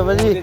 ਹੋ ਭਾਜੀ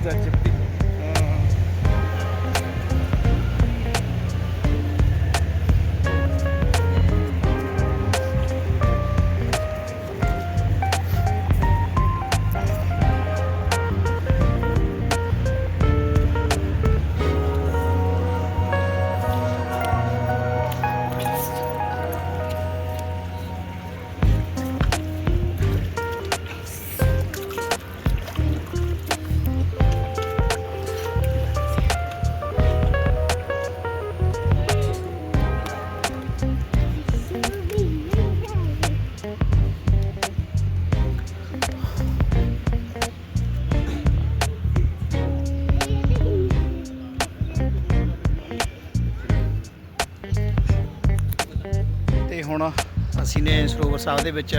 ਅਸੀਂ ਨੇ ਸਰੋਵਰ ਸਾਹਿਬ ਦੇ ਵਿੱਚ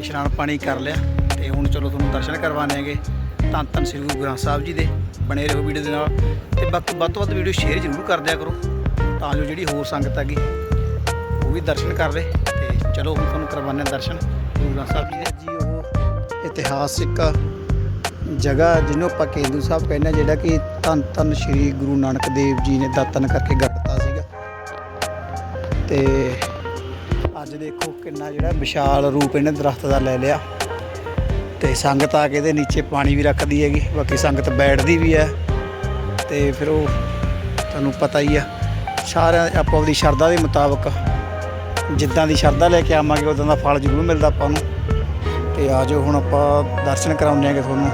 ਇਸ਼ਨਾਨ ਪਾਣੀ ਕਰ ਲਿਆ ਤੇ ਹੁਣ ਚਲੋ ਤੁਹਾਨੂੰ ਦਰਸ਼ਨ ਕਰਵਾਣੇ ਹੈਗੇ ਧੰਨ ਧੰਨ ਸ੍ਰੀ ਗੁਰੂ ਗ੍ਰੰਥ ਸਾਹਿਬ ਜੀ ਦੇ ਬਣੇ ਰਹੋ ਵੀਡੀਓ ਦੇ ਨਾਲ ਤੇ ਬਾਕੀ ਵੱਧ ਤੋਂ ਵੱਧ ਵੀਡੀਓ ਸ਼ੇਅਰ ਜ਼ਰੂਰ ਕਰ ਦਿਆ ਕਰੋ ਤਾਂ ਜੋ ਜਿਹੜੀ ਹੋਰ ਸੰਗਤ ਹੈਗੀ ਉਹ ਵੀ ਦਰਸ਼ਨ ਕਰ ਲੇ ਤੇ ਚਲੋ ਹੁਣ ਤੁਹਾਨੂੰ ਕਰਵਾਉਂਦੇ ਹਾਂ ਦਰਸ਼ਨ। ਗੁਰੂ ਗ੍ਰੰਥ ਸਾਹਿਬ ਜੀ ਦੇ। ਜੀ, ਉਹ ਇਤਿਹਾਸਿਕ ਜਗ੍ਹਾ ਜਿਹਨੂੰ ਆਪਾਂ ਕੇਂਦੂ ਸਾਹਿਬ ਕਹਿੰਦੇ ਹਾਂ, ਜਿਹੜਾ ਕਿ ਧੰਨ ਧੰਨ ਸ੍ਰੀ ਗੁਰੂ ਨਾਨਕ ਦੇਵ ਜੀ ਨੇ ਦਾਤਨ ਕਰਕੇ ਗੱਡਤਾ ਸੀਗਾ। ਤੇ ਦੇਖੋ ਕਿੰਨਾ ਜਿਹੜਾ ਵਿਸ਼ਾਲ ਰੂਪ ਇਹਨੇ ਦਰਖਤ ਦਾ ਲੈ ਲਿਆ। ਤੇ ਸੰਗਤ ਆ ਕੇ ਇਹਦੇ ਨੀਚੇ ਪਾਣੀ ਵੀ ਰੱਖਦੀ ਹੈਗੀ, ਬਾਕੀ ਸੰਗਤ ਬੈਠਦੀ ਵੀ ਹੈ। ਤੇ ਫਿਰ ਉਹ ਤੁਹਾਨੂੰ ਪਤਾ ਹੀ ਆ, ਸਾਰਿਆਂ ਆਪੋ ਆਪਦੀ ਸ਼ਰਧਾ ਦੇ ਮੁਤਾਬਕ ਜਿੱਦਾਂ ਦੀ ਸ਼ਰਧਾ ਲੈ ਕੇ ਆਵਾਂਗੇ, ਉਦਾਂ ਦਾ ਫਲ ਜ਼ਰੂਰ ਮਿਲਦਾ ਆਪਾਂ ਨੂੰ। ਤੇ ਆ ਜਾਓ ਹੁਣ ਆਪਾਂ ਦਰਸ਼ਨ ਕਰਾਉਂਦੇ ਆਂਗੇ ਤੁਹਾਨੂੰ।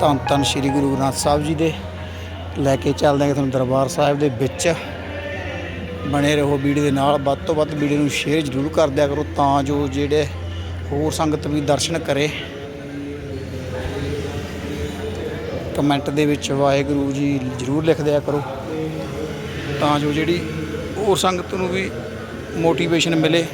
ਧੰਨ ਧੰਨ ਸ੍ਰੀ ਗੁਰੂ ਗ੍ਰੰਥ ਸਾਹਿਬ ਜੀ ਦੇ। ਲੈ ਕੇ ਚੱਲਦੇ ਆਂਗੇ ਤੁਹਾਨੂੰ ਦਰਬਾਰ ਸਾਹਿਬ ਦੇ ਵਿੱਚ। ਬਣੇ ਰਹੋ ਵੀਡੀਓ ਦੇ ਨਾਲ। ਵੱਧ ਤੋਂ ਵੱਧ ਵੀਡੀਓ ਨੂੰ ਸ਼ੇਅਰ ਜ਼ਰੂਰ ਕਰ ਦਿਆ ਕਰੋ ਤਾਂ ਜੋ ਜਿਹੜੇ ਹੋਰ ਸੰਗਤ ਵੀ ਦਰਸ਼ਨ ਕਰੇ। ਕਮੈਂਟ ਦੇ ਵਿੱਚ ਵਾਹਿਗੁਰੂ ਜੀ ਜ਼ਰੂਰ ਲਿਖ ਦਿਆ ਕਰੋ ਤਾਂ ਜੋ ਜਿਹੜੀ ਹੋਰ ਸੰਗਤ ਨੂੰ ਵੀ ਮੋਟੀਵੇਸ਼ਨ ਮਿਲੇ।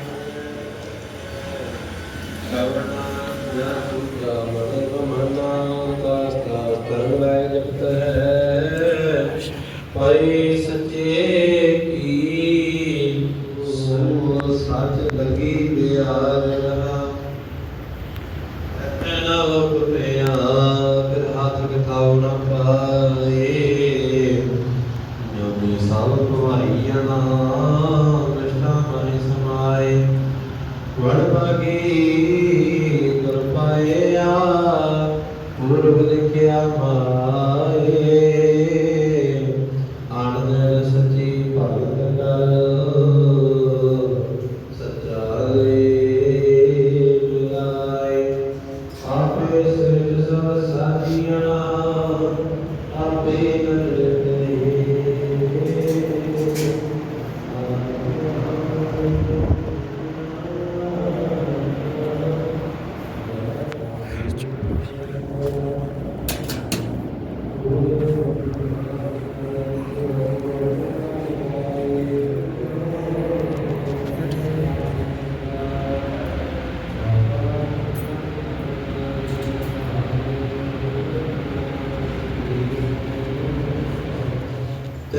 ਆਪੇ ਸਿਰਜ ਸਭ ਸਾਜੀਆਂ ਆਪੇ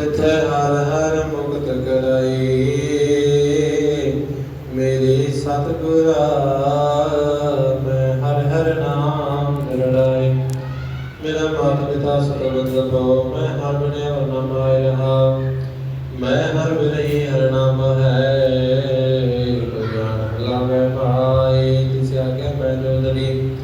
ਤਿਥੈ ਹਰ ਹਰ ਮੁਕਤ ਕਰਾਈ ਮੇਰੀ ਸਤਿਗੁਰਾ ਮੈਂ ਹਰ ਹਰ ਨਾਮ ਦਰੜਾਈ ਮੇਰਾ ਮਾਤਾ ਪਿਤਾ ਸਤਿਗੁਰ ਬੋ ਮੈਂ ਹਰ ਬਿਨੇ ਨਾਮ ਆਇ ਰਹਾ ਮੈਂ ਹਰ ਬਿਨੇ ਹਰ ਨਾਮ ਹੈ ਗਿਆਨ ਲਾਵੇ ਪਾਈ ਤਿਸ ਆਗੇ ਮੈਂ ਜੋਦੜੀ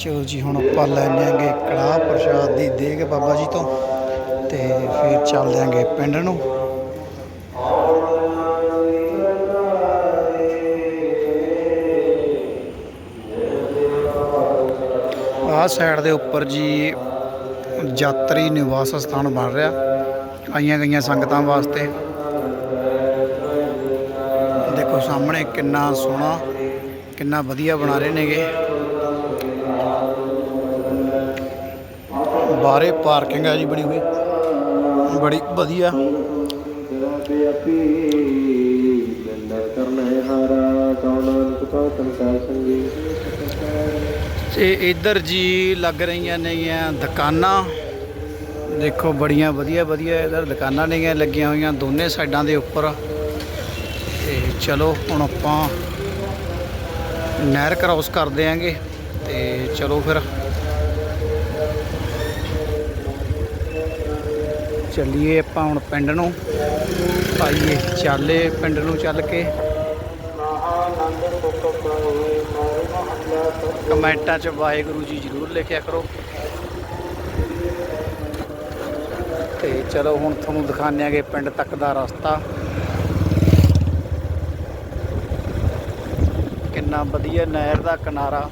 ਚਲੋ ਜੀ, ਹੁਣ ਆਪਾਂ ਲੈਣੇ ਆਂਗੇ ਪ੍ਰਸ਼ਾਦ ਦੀ ਦੇਗ ਬਾਬਾ ਜੀ ਤੋਂ ਤੇ ਫਿਰ ਚੱਲ ਦਿਆਂਗੇ ਪਿੰਡ ਨੂੰ। ਆਹ ਸਾਈਡ ਦੇ ਉੱਪਰ ਜੀ ਯਾਤਰੀ ਨਿਵਾਸ ਸਥਾਨ ਬਣ ਰਿਹਾ। ਆਈਆਂ ਗਈਆਂ ਸੰਗਤਾਂ ਵਾਸਤੇ। ਦੇਖੋ ਸਾਹਮਣੇ ਕਿੰਨਾ ਸੋਹਣਾ, ਕਿੰਨਾ ਵਧੀਆ ਬਣਾ ਰਹੇ ਨੇਗੇ। ਬਾਹਰੇ ਪਾਰਕਿੰਗ ਹੈ ਜੀ ਬਣੀ ਹੋਈ। ਬੜੀ ਵਧੀਆ। ਤੇ ਇੱਧਰ ਜੀ ਲੱਗ ਰਹੀਆਂ ਨੇਗੀਆਂ ਦੁਕਾਨਾਂ। ਦੇਖੋ ਬੜੀਆਂ ਵਧੀਆ ਵਧੀਆ ਇਧਰ ਦੁਕਾਨਾਂ ਨੇਗੀਆਂ ਲੱਗੀਆਂ ਹੋਈਆਂ ਦੋਨੇ ਸਾਈਡਾਂ ਦੇ ਉੱਪਰ। ਤੇ ਚਲੋ ਹੁਣ ਆਪਾਂ ਨਹਿਰ ਕ੍ਰਾਸ ਕਰ ਦਿਆਂਗੇ ਤੇ ਚਲੋ ਫਿਰ ਚੱਲੀਏ ਆਪਾਂ ਹੁਣ ਪਿੰਡ ਨੂੰ। ਪਾਈਏ ਚਾਲੇ ਪਿੰਡ ਨੂੰ ਚੱਲ ਕੇ। ਕਮੈਂਟਾਂ 'ਚ ਵਾਹਿਗੁਰੂ ਜੀ ਜ਼ਰੂਰ ਲਿਖਿਆ ਕਰੋ। ਤੇ ਚਲੋ ਹੁਣ ਤੁਹਾਨੂੰ ਦਿਖਾਉਂਦੇ ਆਂਗੇ ਪਿੰਡ ਤੱਕ ਦਾ ਰਸਤਾ। ਕਿੰਨਾ ਵਧੀਆ ਨਹਿਰ ਦਾ ਕਿਨਾਰਾ।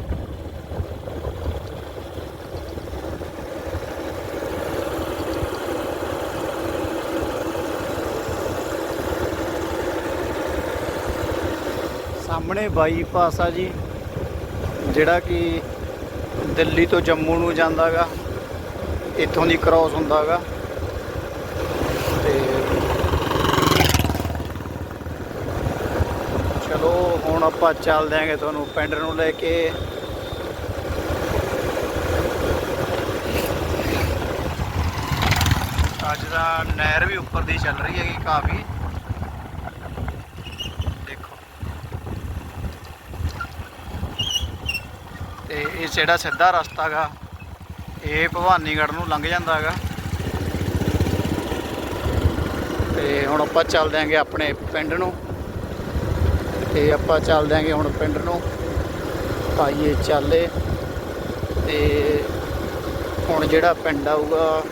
ਸਾਹਮਣੇ ਬਾਈਪਾਸ ਆ ਜੀ, ਜਿਹੜਾ ਕਿ ਦਿੱਲੀ ਤੋਂ ਜੰਮੂ ਨੂੰ ਜਾਂਦਾਗਾ, ਇੱਥੋਂ ਦੀ ਕ੍ਰਾਸ ਹੁੰਦਾਗਾ। ਤੇ ਚਲੋ, ਹੁਣ ਆਪਾਂ ਚੱਲ ਦਿਆਂਗੇ ਤੁਹਾਨੂੰ ਪਿੰਡ ਨੂੰ ਲੈ ਕੇ। ਅੱਜ ਦਾ ਨਹਿਰ ਵੀ ਉੱਪਰ ਦੀ ਚੱਲ ਰਹੀ ਹੈਗੀ ਕਾਫੀ। ਇਹ ਜਿਹੜਾ ਸਿੱਧਾ ਰਸਤਾ ਹੈਗਾ ਇਹ ਭਵਾਨੀਗੜ੍ਹ ਨੂੰ ਲੰਘ ਜਾਂਦਾ ਹੈਗਾ ਤੇ ਹੁਣ ਆਪਾਂ ਚੱਲਦੇ ਆਂਗੇ ਆਪਣੇ ਪਿੰਡ ਨੂੰ। ਤੇ ਆਪਾਂ ਚੱਲਦੇ ਆਂਗੇ ਹੁਣ ਪਿੰਡ ਨੂੰ। ਪਾਈਏ ਚਾਲੇ। ਤੇ ਹੁਣ ਜਿਹੜਾ ਪਿੰਡ ਆਊਗਾ,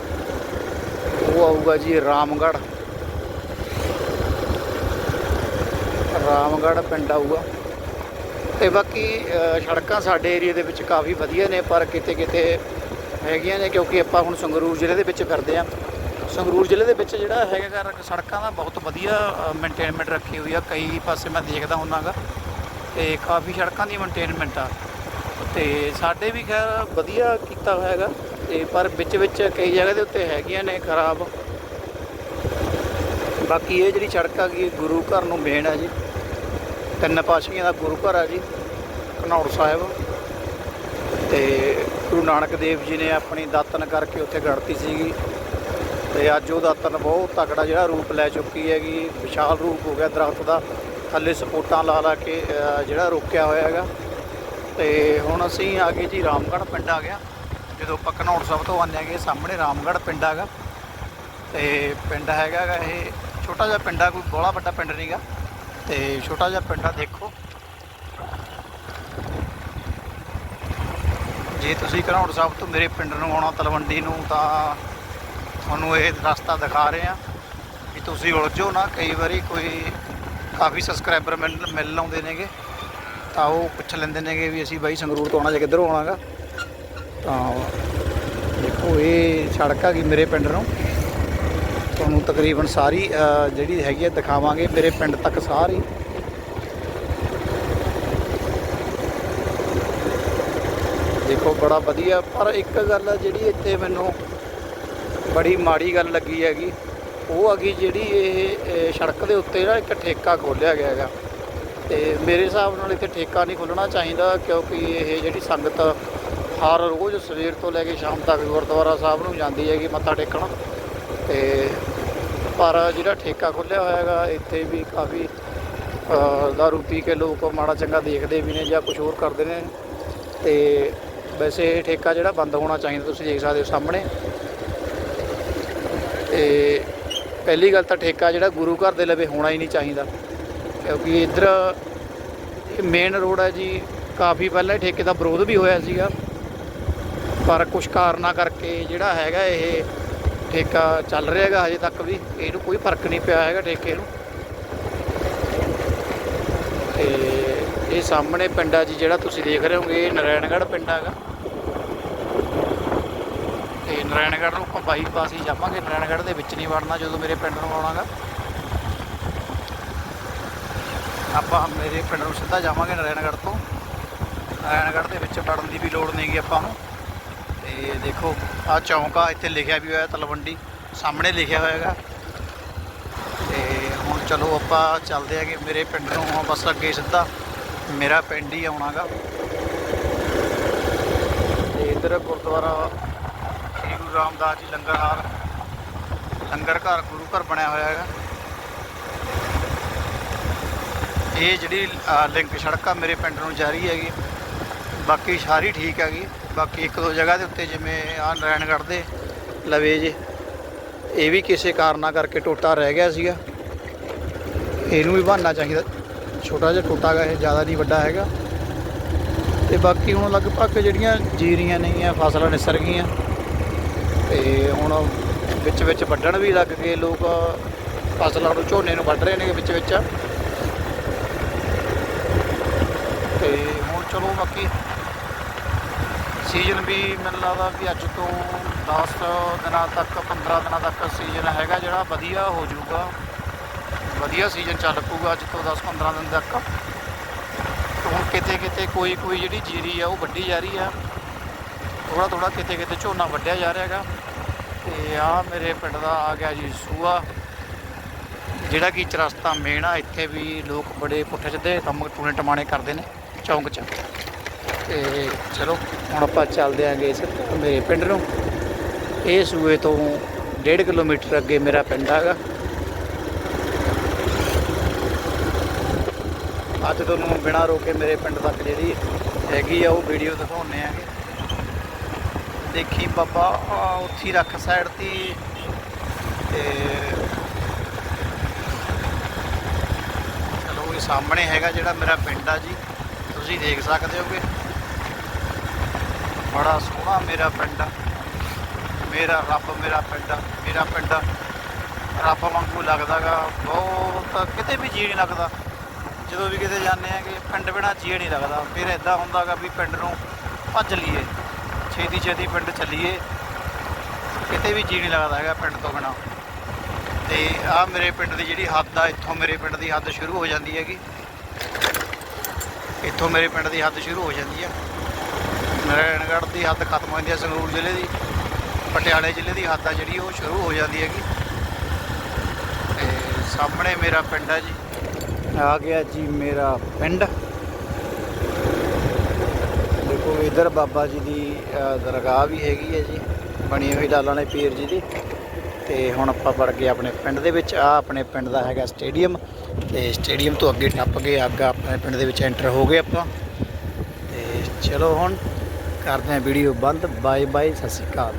ਉਹ ਆਊਗਾ ਜੀ ਰਾਮਗੜ੍ਹ। ਰਾਮਗੜ੍ਹ ਪਿੰਡ ਆਊਗਾ। ਤੇ ਬਾਕੀ ਸੜਕਾਂ ਸਾਡੇ ਏਰੀਆ ਦੇ ਵਿੱਚ ਕਾਫੀ ਵਧੀਆ ਨੇ, ਪਰ ਕਿਤੇ ਕਿਤੇ ਹੈਗੀਆਂ ਨੇ ਕਿਉਂਕਿ ਆਪਾਂ ਹੁਣ ਸੰਗਰੂਰ ਜ਼ਿਲ੍ਹੇ ਦੇ ਵਿੱਚ ਫਿਰਦੇ ਆ ਸੰਗਰੂਰ ਜ਼ਿਲ੍ਹੇ ਦੇ ਵਿੱਚ ਜਿਹੜਾ ਹੈਗਾ ਸੜਕਾਂ ਦਾ ਬਹੁਤ ਵਧੀਆ ਮੇਨਟੇਨਮੈਂਟ ਰੱਖੀ ਹੋਈ ਆ। ਕਈ ਪਾਸੇ ਮੈਂ ਦੇਖਦਾ ਹੁੰਨਾਗਾ ਤੇ ਕਾਫੀ ਸੜਕਾਂ ਦੀ ਮੇਨਟੇਨਮੈਂਟ ਆ। ਤੇ ਸਾਡੇ ਵੀ ਖੈਰ ਵਧੀਆ ਕੀਤਾ ਹੋਇਆ ਹੈਗਾ ਤੇ ਪਰ ਵਿੱਚ ਵਿੱਚ ਕਈ ਜਗ੍ਹਾ ਦੇ ਉੱਤੇ ਹੈਗੀਆਂ ਨੇ ਖਰਾਬ। ਬਾਕੀ ਇਹ ਜਿਹੜੀ ਸੜਕ ਆ ਗਈ ਗੁਰੂ ਘਰ ਨੂੰ ਮੇਨ ਆ ਜੀ। ਤਿੰਨ ਪਾਸ਼ੀਆਂ ਦਾ ਗੁਰੂ ਘਰ ਆ ਜੀ, ਘਨੌਰ ਸਾਹਿਬ। ਤੇ ਗੁਰੂ ਨਾਨਕ ਦੇਵ ਜੀ ਨੇ ਆਪਣੀ ਦਾਤਨ ਕਰਕੇ ਉੱਥੇ ਗੜਤੀ ਸੀਗੀ। ਤੇ ਅੱਜ ਉਹ ਦਾਤਨ ਬਹੁਤ ਤਕੜਾ ਜਿਹੜਾ ਰੂਪ ਲੈ ਚੁੱਕੀ ਹੈਗੀ, ਵਿਸ਼ਾਲ ਰੂਪ ਹੋ ਗਿਆ ਦਰਖਤ ਦਾ। ਥੱਲੇ ਸਪੋਰਟਾਂ ਲਾ ਲਾ ਕੇ ਜਿਹੜਾ ਰੋਕਿਆ ਹੋਇਆ ਹੈਗਾ। ਤੇ ਹੁਣ ਅਸੀਂ ਆ ਗਏ ਜੀ ਰਾਮਗੜ੍ਹ ਪਿੰਡ ਆ ਗਿਆ। ਜਦੋਂ ਆਪਾਂ ਘਨੌਰ ਸਾਹਿਬ ਤੋਂ ਆਉਂਦੇ ਹੈਗੇ, ਸਾਹਮਣੇ ਰਾਮਗੜ੍ਹ ਪਿੰਡ ਹੈਗਾ। ਤੇ ਪਿੰਡ ਹੈਗਾ ਇਹ, ਛੋਟਾ ਜਿਹਾ ਪਿੰਡ ਆ, ਕੋਈ ਬੋਲਾ ਵੱਡਾ ਪਿੰਡ ਨਹੀਂਗਾ ਤੇ ਛੋਟਾ ਜਿਹਾ ਪਿੰਡ ਆ, ਦੇਖੋ। ਜੇ ਤੁਸੀਂ ਘਨੌਰ ਸਾਹਿਬ ਤੋਂ ਮੇਰੇ ਪਿੰਡ ਨੂੰ ਆਉਣਾ, ਤਲਵੰਡੀ ਨੂੰ, ਤਾਂ ਤੁਹਾਨੂੰ ਇਹ ਰਸਤਾ ਦਿਖਾ ਰਹੇ ਆ ਵੀ ਤੁਸੀਂ ਉਲਝੋ ਨਾ। ਕਈ ਵਾਰੀ ਕੋਈ ਕਾਫੀ ਸਬਸਕ੍ਰਾਈਬਰ ਮਿਲ ਮਿਲ ਲਾਉਂਦੇ ਨੇਗੇ, ਤਾਂ ਉਹ ਪੁੱਛ ਲੈਂਦੇ ਨੇਗੇ ਵੀ ਅਸੀਂ ਬਾਈ ਸੰਗਰੂਰ ਤੋਂ ਆਉਣਾ ਜਾਂ ਕਿੱਧਰੋਂ ਆਉਣਾਗਾ ਤਾਂ ਦੇਖੋ, ਇਹ ਸੜਕ ਆ ਗਈ ਮੇਰੇ ਪਿੰਡ ਨੂੰ। ਤੁਹਾਨੂੰ ਤਕਰੀਬਨ ਸਾਰੀ ਜਿਹੜੀ ਹੈਗੀ ਹੈ ਦਿਖਾਵਾਂਗੇ ਮੇਰੇ ਪਿੰਡ ਤੱਕ ਸਾਰੀ। ਦੇਖੋ, ਬੜਾ ਵਧੀਆ, ਪਰ ਇੱਕ ਗੱਲ ਜਿਹੜੀ ਇੱਥੇ ਮੈਨੂੰ ਬੜੀ ਮਾੜੀ ਗੱਲ ਲੱਗੀ ਹੈਗੀ। ਉਹ ਹੈਗੀ ਜਿਹੜੀ ਇਹ ਸੜਕ ਦੇ ਉੱਤੇ ਨਾ ਇੱਕ ਠੇਕਾ ਖੋਲ੍ਹਿਆ ਗਿਆ ਹੈਗਾ। ਤੇ ਮੇਰੇ ਹਿਸਾਬ ਨਾਲ ਇੱਥੇ ਠੇਕਾ ਨਹੀਂ ਖੁੱਲਣਾ ਚਾਹੀਦਾ, ਕਿਉਂਕਿ ਇਹ ਜਿਹੜੀ ਸੰਗਤ ਹਰ ਰੋਜ਼ ਸਵੇਰ ਤੋਂ ਲੈ ਕੇ ਸ਼ਾਮ ਤੱਕ ਗੁਰਦੁਆਰਾ ਸਾਹਿਬ ਨੂੰ ਜਾਂਦੀ ਹੈਗੀ, ਮੱਥਾ ਟੇਕਣ। ਤੇ ਪਰ ਜਿਹੜਾ ਠੇਕਾ ਖੁੱਲ੍ਹਿਆ ਹੋਇਆ ਹੈਗਾ, ਇੱਥੇ ਵੀ ਕਾਫੀ ਦਾਰੂ ਪੀ ਕੇ ਲੋਕ ਮਾੜਾ ਚੰਗਾ ਦੇਖਦੇ ਵੀ ਨੇ ਜਾਂ ਕੁਝ ਹੋਰ ਕਰਦੇ ਨੇ। ਤੇ ਵੈਸੇ ਇਹ ਠੇਕਾ ਜਿਹੜਾ ਬੰਦ ਹੋਣਾ ਚਾਹੀਦਾ, ਤੁਸੀਂ ਦੇਖ ਸਕਦੇ ਹੋ ਸਾਹਮਣੇ। ਤੇ ਪਹਿਲੀ ਗੱਲ ਤਾਂ ਠੇਕਾ ਜਿਹੜਾ ਗੁਰੂ ਘਰ ਦੇ ਲਵੇ ਹੋਣਾ ਹੀ ਨਹੀਂ ਚਾਹੀਦਾ, ਕਿਉਂਕਿ ਇੱਧਰ ਮੇਨ ਰੋਡ ਹੈ ਜੀ, ਕਾਫੀ ਪਹਿਲਾਂ ਠੇਕੇ ਦਾ ਵਿਰੋਧ ਵੀ ਹੋਇਆ ਸੀਗਾ। ਪਰ ਕੁਝ ਕਾਰਨਾਂ ਕਰਕੇ ਜਿਹੜਾ ਹੈਗਾ ਇਹ ਠੇਕਾ ਚੱਲ ਰਿਹਾ ਹੈਗਾ ਹਜੇ ਤੱਕ ਵੀ। ਇਹਨੂੰ ਕੋਈ ਫ਼ਰਕ ਨਹੀਂ ਪਿਆ ਹੈਗਾ ਠੇਕੇ ਨੂੰ। ਤੇ ਇਹ ਸਾਹਮਣੇ ਪਿੰਡ ਆ ਜੀ, ਜਿਹੜਾ ਤੁਸੀਂ ਦੇਖ ਰਹੇ ਹੋਗੇ, ਇਹ ਨਾਰਾਇਣਗੜ੍ਹ ਪਿੰਡ ਹੈਗਾ। ਤੇ ਨਾਰਾਇਣਗੜ੍ਹ ਨੂੰ ਆਪਾਂ ਬਾਈਪਾਸ ਹੀ ਜਾਵਾਂਗੇ। ਨਾਰਾਇਣਗੜ੍ਹ ਦੇ ਵਿੱਚ ਨਹੀਂ ਵੜਨਾ ਜਦੋਂ ਮੇਰੇ ਪਿੰਡ ਨੂੰ ਆਉਣਾਗਾ ਆਪਾਂ ਮੇਰੇ ਪਿੰਡ ਨੂੰ ਸਿੱਧਾ ਜਾਵਾਂਗੇ ਨਾਰਾਇਣਗੜ੍ਹ ਤੋਂ। ਨਾਰਾਇਣਗੜ੍ਹ ਦੇ ਵਿੱਚ ਵੜਨ ਦੀ ਵੀ ਲੋੜ ਨਹੀਂਗੀ ਆਪਾਂ ਨੂੰ। ਤੇ ਦੇਖੋ, ਆ ਚੌਂਕ ਆ ਇੱਥੇ ਲਿਖਿਆ ਵੀ ਹੋਇਆ ਤਲਵੰਡੀ, ਸਾਹਮਣੇ ਲਿਖਿਆ ਹੋਇਆ ਹੈਗਾ ਤੇ ਹੁਣ ਚਲੋ ਆਪਾਂ ਚੱਲਦੇ ਆਗੇ ਮੇਰੇ ਪਿੰਡ ਨੂੰ ਬਸ ਅੱਗੇ ਸਿੱਧਾ ਮੇਰਾ ਪਿੰਡ ਹੀ ਆਉਣਾਗਾ। ਤੇ ਇਧਰ ਗੁਰਦੁਆਰਾ ਸ੍ਰੀ ਗੁਰੂ ਰਾਮਦਾਸ ਜੀ ਲੰਗਰ ਹਾਲ, ਲੰਗਰ ਘਰ, ਗੁਰੂ ਘਰ ਬਣਿਆ ਹੋਇਆ ਹੈਗਾ ਇਹ ਜਿਹੜੀ ਲਿੰਕ ਸੜਕ ਆ ਮੇਰੇ ਪਿੰਡ ਨੂੰ ਜਾ ਰਹੀ ਹੈਗੀ। ਬਾਕੀ ਸਾਰੀ ਠੀਕ ਹੈਗੀ। ਬਾਕੀ ਇੱਕ ਦੋ ਜਗ੍ਹਾ ਦੇ ਉੱਤੇ ਜਿਵੇਂ ਆ ਨਾਰਾਇਣਗੜ੍ਹ ਦੇ ਲਵੇ ਜੇ, ਇਹ ਵੀ ਕਿਸੇ ਕਾਰਨਾਂ ਕਰਕੇ ਟੋਟਾ ਰਹਿ ਗਿਆ ਸੀਗਾ। ਇਹਨੂੰ ਵੀ ਬਣਨਾ ਚਾਹੀਦਾ। ਛੋਟਾ ਜਿਹਾ ਟੋਟਾ ਗਾ, ਇਹ ਜ਼ਿਆਦਾ ਨਹੀਂ ਵੱਡਾ ਹੈਗਾ। ਤੇ ਬਾਕੀ ਹੁਣ ਲਗਭਗ ਜਿਹੜੀਆਂ ਜੀਰੀਆਂ ਨਹੀਂ ਆ ਫਸਲਾਂ ਨਿਸਰ ਗਈਆਂ, ਤੇ ਹੁਣ ਵਿੱਚ ਵਿੱਚ ਵੱਢਣ ਵੀ ਲੱਗ ਗਏ ਲੋਕ। ਫਸਲਾਂ ਨੂੰ ਝੋਨੇ ਨੂੰ ਵੱਢ ਰਹੇ ਨੇ ਵਿੱਚ ਵਿੱਚ। ਤੇ ਹੁਣ ਚਲੋ ਬਾਕੀ ਸੀਜ਼ਨ ਵੀ ਮੈਨੂੰ ਲੱਗਦਾ ਵੀ ਅੱਜ ਤੋਂ 10 ਦਿਨਾਂ ਤੱਕ 15 ਦਿਨਾਂ ਤੱਕ ਸੀਜ਼ਨ ਹੈਗਾ ਜਿਹੜਾ ਵਧੀਆ ਹੋ ਜਾਊਗਾ। ਵਧੀਆ ਸੀਜ਼ਨ ਚੱਲ ਪੂਗਾ ਅੱਜ ਤੋਂ 10 15 ਦਿਨ ਤੱਕ। ਤੇ ਹੁਣ ਕਿਤੇ ਕਿਤੇ ਕੋਈ ਕੋਈ ਜਿਹੜੀ ਜੀਰੀ ਆ ਉਹ ਵੱਢੀ ਜਾ ਰਹੀ ਆ। ਥੋੜਾ ਥੋੜਾ ਕਿਤੇ ਕਿਤੇ ਝੋਨਾ ਵੱਢਿਆ ਜਾ ਰਿਹਾ ਹੈਗਾ। ਤੇ ਆ ਮੇਰੇ ਪਿੰਡ ਦਾ ਆ ਗਿਆ ਜੀ ਸੂਆ। ਜਿਹੜਾ ਕਿ ਚਰਸਤਾ ਮੇਨ ਆ, ਇੱਥੇ ਵੀ ਲੋਕ ਬੜੇ ਪੁੱਠੇ ਸਿੱਧੇ ਕੰਮ ਟੂਣੇ ਟਮਾਣੇ ਕਰਦੇ ਨੇ, ਚੌਂਕ 'ਚ। ਤੇ ਚਲੋ, ਹੁਣ ਆਪਾਂ ਚੱਲਦੇ ਆਂਗੇ ਇਸ ਮੇਰੇ ਪਿੰਡ ਨੂੰ। ਇਹ ਸੂਏ ਤੋਂ 1.5 ਕਿਲੋਮੀਟਰ ਅੱਗੇ ਮੇਰਾ ਪਿੰਡ ਹੈਗਾ। ਅੱਜ ਤੁਹਾਨੂੰ ਬਿਨਾਂ ਰੋਕੇ ਮੇਰੇ ਪਿੰਡ ਤੱਕ ਜਿਹੜੀ ਹੈਗੀ ਆ, ਉਹ ਵੀਡੀਓ ਦਿਖਾਉਣੇ ਆਂਗੇ ਦੇਖੀ ਬਾਬਾ ਆਹ ਉੱਥੇ ਰੱਖ ਸਾਈਡ ਤੇ। ਤੇ ਚਲੋ, ਇਹ ਸਾਹਮਣੇ ਹੈਗਾ ਜਿਹੜਾ ਮੇਰਾ ਪਿੰਡ ਆ ਜੀ। ਤੁਸੀਂ ਦੇਖ ਸਕਦੇ ਹੋਗੇ। ਬੜਾ ਸੋਹਣਾ ਮੇਰਾ ਪਿੰਡ ਆ। ਮੇਰਾ ਰੱਬ, ਮੇਰਾ ਪਿੰਡ ਆ, ਮੇਰਾ ਪਿੰਡ ਰੱਬ ਵਾਂਗੂ ਲੱਗਦਾਗਾ, ਬਹੁਤ ਕਿਤੇ ਵੀ ਜੀ ਨਹੀਂ ਲੱਗਦਾ। ਜਦੋਂ ਵੀ ਕਿਤੇ ਜਾਂਦੇ ਆਗੇ ਪਿੰਡ ਬਿਨਾ ਜੀ ਨਹੀਂ ਲੱਗਦਾ। ਫਿਰ ਇਦਾਂ ਹੁੰਦਾਗਾ ਵੀ ਪਿੰਡ ਨੂੰ ਭੱਜ ਲਈਏ। ਛੇਤੀ ਛੇਤੀ ਪਿੰਡ ਚੱਲੀਏ। ਕਿਤੇ ਵੀ ਜੀ ਨਹੀਂ ਲੱਗਦਾ ਹੈਗਾ ਪਿੰਡ ਤੋਂ ਬਿਨਾ। ਤੇ ਆ ਮੇਰੇ ਪਿੰਡ ਦੀ ਜਿਹੜੀ ਹੱਦ ਆ, ਇੱਥੋਂ ਮੇਰੇ ਪਿੰਡ ਦੀ ਹੱਦ ਸ਼ੁਰੂ ਹੋ ਜਾਂਦੀ ਹੈਗੀ। ਇੱਥੋਂ ਮੇਰੇ ਪਿੰਡ ਦੀ ਹੱਦ ਸ਼ੁਰੂ ਹੋ ਜਾਂਦੀ ਹੈ ਨਾਰਾਇਣਗੜ੍ਹ ਦੀ ਹੱਦ ਖਤਮ ਹੋ ਜਾਂਦੀ ਹੈ, ਸੰਗਰੂਰ ਜ਼ਿਲ੍ਹੇ ਦੀ। ਪਟਿਆਲੇ ਜ਼ਿਲ੍ਹੇ ਦੀ ਹੱਦ ਆ ਜਿਹੜੀ, ਉਹ ਸ਼ੁਰੂ ਹੋ ਜਾਂਦੀ ਹੈਗੀ। ਤੇ ਸਾਹਮਣੇ ਮੇਰਾ ਪਿੰਡ ਹੈ ਜੀ। ਆ ਗਿਆ ਜੀ ਮੇਰਾ ਪਿੰਡ। ਦੇਖੋ, ਇਧਰ ਬਾਬਾ ਜੀ ਦੀ ਦਰਗਾਹ ਵੀ ਹੈਗੀ ਹੈ ਜੀ। ਬਣੀ ਹੋਈ ਲਾਲਾਂ ਨੇ ਪੀਰ ਜੀ ਦੀ। ਤੇ ਹੁਣ ਆਪਾਂ ਵੜ ਗਏ ਆਪਣੇ ਪਿੰਡ ਦੇ ਵਿੱਚ। ਆ ਆਪਣੇ ਪਿੰਡ ਦਾ ਹੈਗਾ ਸਟੇਡੀਅਮ। ਤੇ ਸਟੇਡੀਅਮ ਤੋਂ ਅੱਗੇ ਟੱਪ ਕੇ ਅੱਗੇ ਆਪਣੇ ਪਿੰਡ ਦੇ ਵਿੱਚ ਐਂਟਰ ਹੋ ਗਏ ਆਪਾਂ। ਤੇ ਚਲੋ ਹੁਣ ਕਰਦੇ ਹਾਂ ਵੀਡੀਓ ਬੰਦ ਬਾਏ ਬਾਏ ਸਤਿ ਸ਼੍ਰੀ ਅਕਾਲ।